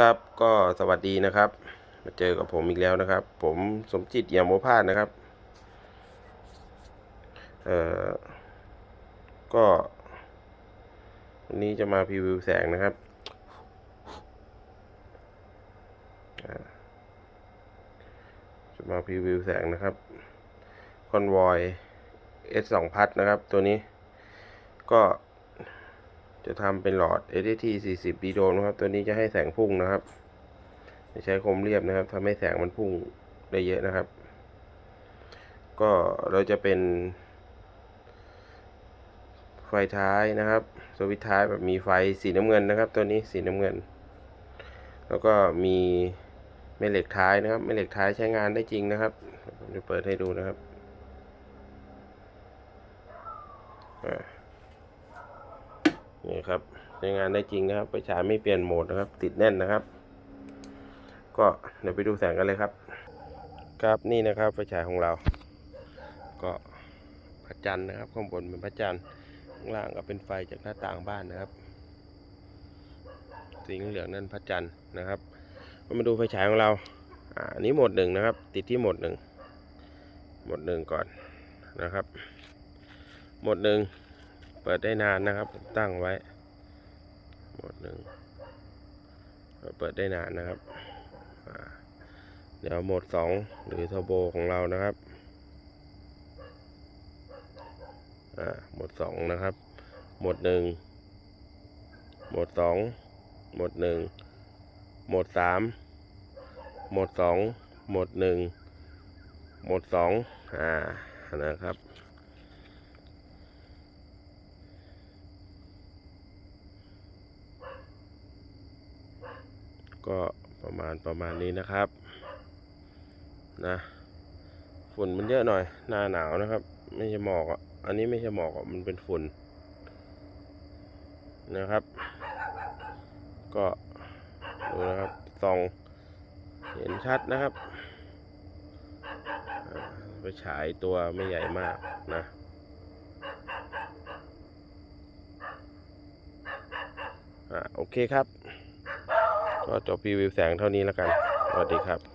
ครับ ก็สวัสดีนะครับ มาเจอกับผมอีกแล้วนะครับ ผมสมจิตเอี่ยมโมพาสนะครับ เอ่อ ก็วันนี้จะมาพรีวิวแสงนะครับ จะมาพรีวิวแสงนะครับคอนวอย S2 พัดนะครับ ตัวนี้ ก็ จะทำเป็นหลอด ST 40ปีโดนนะครับ ตัวนี้จะให้แสงพุ่งนะครับใช้คมเรียบนะครับทำให้แสงมันพุ่งได้เยอะนะครับ ก็เราจะเป็น ไฟท้ายนะครับสวิตช์ท้ายแบบมีไฟสีน้ำเงินนะครับ ตัวนี้สีน้ำเงิน แล้วก็มีแม่เหล็กท้ายนะครับแม่เหล็กท้ายใช้งานได้จริงนะครับผมจะเปิดให้ดูนะครับอ่า นี่ครับใช้งานได้จริงนะครับไฟฉายไม่เปลี่ยนโหมดนะครับ ติดแน่นนะครับ ก็เดี๋ยวไปดูแสงกันเลยครับ ครับนี่นะครับไฟฉายของเรา ก็พระจันทร์นะครับ ข้างบนเป็นพระจันทร์ข้างล่างก็เป็นไฟจากหน้าต่างบ้านนะครับสีเหลืองนั่นพระจันทร์นะครับมาดูไฟฉายของเราอ่าอันนี้โหมดหนึ่งนะครับ ติดที่โหมดหนึ่งโหมดหนึ่งก่อนนะครับโหมดหนึ่ง เปิดได้นานนะครับ ตั้งไว้โหมดหนึ่งเปิดได้นานนะครับ เดี๋ยวโหมดสองหรือเทอร์โบของเรานะครับอ่าหมดสองนะครับ หมดหนึ่งหมดสองหมดหนึ่งหมดสามหมดสองหมดหนึ่งหมดสองอ่านะครับ ก็ประมาณประมาณนี้นะครับ นะฝุ่นมันเยอะหน่อย หน้าหนาวนะครับ ไม่ใช่หมอกอะอันนี้ไม่ใช่หมอกอะมันเป็นฝุ่นนะครับ ก็ดูนะครับส่องเห็นชัดนะครับไปฉายตัวไม่ใหญ่มากนะอ่าโอเคครับ ก็จบรีวิวแสงเท่านี้แล้วกัน สวัสดีครับ